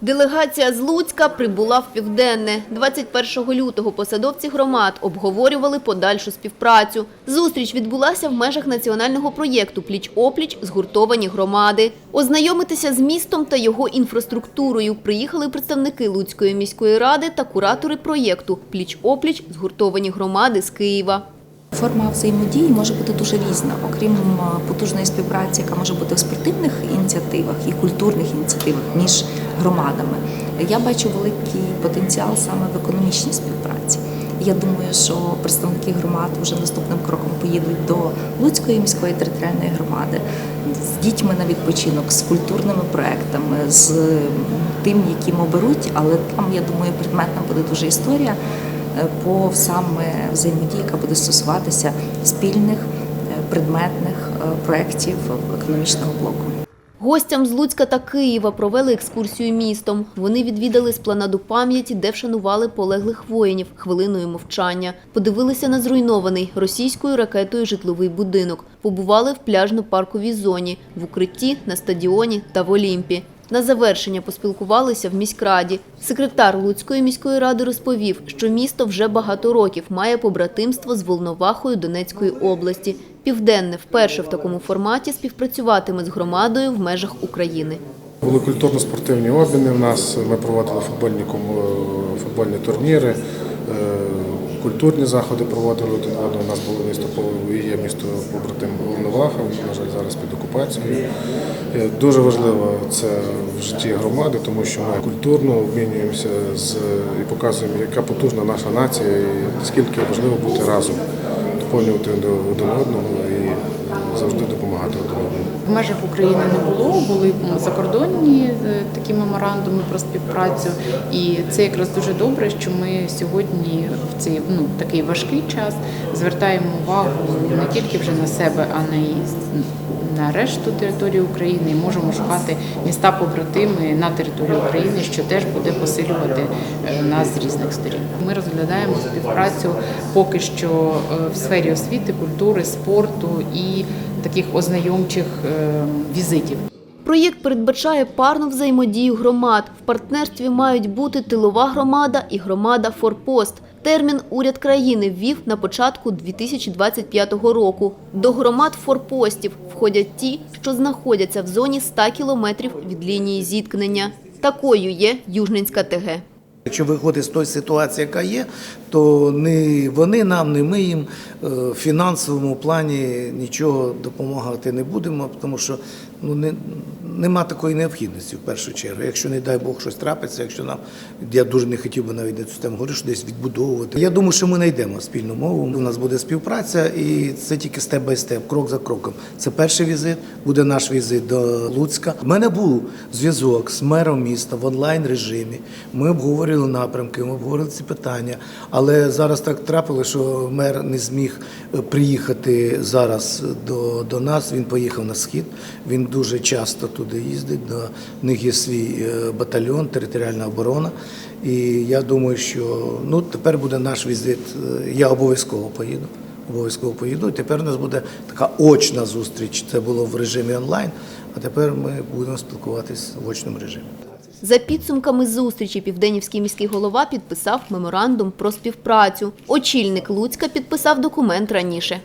Делегація з Луцька прибула в Південне. 21 лютого посадовці громад обговорювали подальшу співпрацю. Зустріч відбулася в межах національного проєкту «Пліч-опліч. Згуртовані громади». Ознайомитися з містом та його інфраструктурою приїхали представники Луцької міської ради та куратори проєкту «Пліч-опліч. Згуртовані громади» з Києва. Форма взаємодії може бути дуже різна, окрім потужної співпраці, яка може бути в спортивних ініціативах і культурних ініціативах між громадами. Я бачу великий потенціал саме в економічній співпраці. Я думаю, що представники громад вже наступним кроком поїдуть до Луцької міської територіальної громади з дітьми на відпочинок, з культурними проектами, з тим, яким оберуть. Але там, я думаю, предметна буде дуже історія по саме взаємодії, яка буде стосуватися спільних е, предметних е, проєктів економічного блоку. Гостям з Луцька та Києва провели екскурсію містом. Вони відвідали спланаду пам'яті, де вшанували полеглих воїнів хвилиною мовчання. Подивилися на зруйнований російською ракетою житловий будинок. Побували в пляжно-парковій зоні, в укритті, на стадіоні та в Олімпі. На завершення поспілкувалися в міськраді. Секретар Луцької міської ради розповів, що місто вже багато років має побратимство з Волновахою Донецької області. Південне вперше в такому форматі співпрацюватиме з громадою в межах України. Були культурно-спортивні обміни в нас. Ми проводили футбольні кому- футбольні турніри, е, культурні заходи проводили один одного. У нас було і є місто побратим Волноваха, на жаль, зараз під окупацією. Е, Дуже важливо це в житті громади, тому що ми культурно обмінюємося з і показуємо, яка потужна наша нація, і наскільки важливо бути разом, доповнювати один одного і завжди допомагати. В межах України не було, були закордонні е, такі меморандуми про співпрацю, і це якраз дуже добре, що ми сьогодні в цей ну такий важкий час звертаємо увагу не тільки вже на себе, а на і на решту території України і можемо шукати міста побратими на території України, що теж буде посилювати е, нас з різних сторін. Ми розглядаємо співпрацю поки що е, в сфері освіти, культури, спорту і таких ознайомчих е, візитів. Проєкт передбачає парну взаємодію громад. В партнерстві мають бути тилова громада і громада «Форпост». Термін уряд країни ввів на початку 2025 року. До громад «Форпостів» входять ті, що знаходяться в зоні 100 кілометрів від лінії зіткнення. Такою є Южненська ТГ. Якщо виходить з тої ситуації, яка є, то не вони нам, не ми їм е, в фінансовому плані нічого допомагати не будемо, тому що ну не нема такої необхідності в першу чергу. Якщо не дай Бог щось трапиться, якщо нам я дуже не хотів би навіть на цю тему говорити, що десь відбудовувати. Я думаю, що ми знайдемо спільну мову. У нас буде співпраця, і це тільки степ бай степ, крок за кроком. Це перший візит, буде наш візит до Луцька. У мене був зв'язок з мером міста в онлайн режимі. Ми обговорювали напрямки, ми обговорили ці питання. Але зараз так трапилося, що мер не зміг е, приїхати зараз до, до нас. Він поїхав на схід. Він дуже часто туди їздить. До них є свій е, батальйон, територіальна оборона. І я думаю, що ну тепер буде наш візит. Е, Я обов'язково поїду. Обов'язково поїду. І тепер у нас буде така очна зустріч. Це було в режимі онлайн. А тепер ми будемо спілкуватись в очному режимі. За підсумками зустрічі Південнівський міський голова підписав меморандум про співпрацю. Очільник Луцька підписав документ раніше.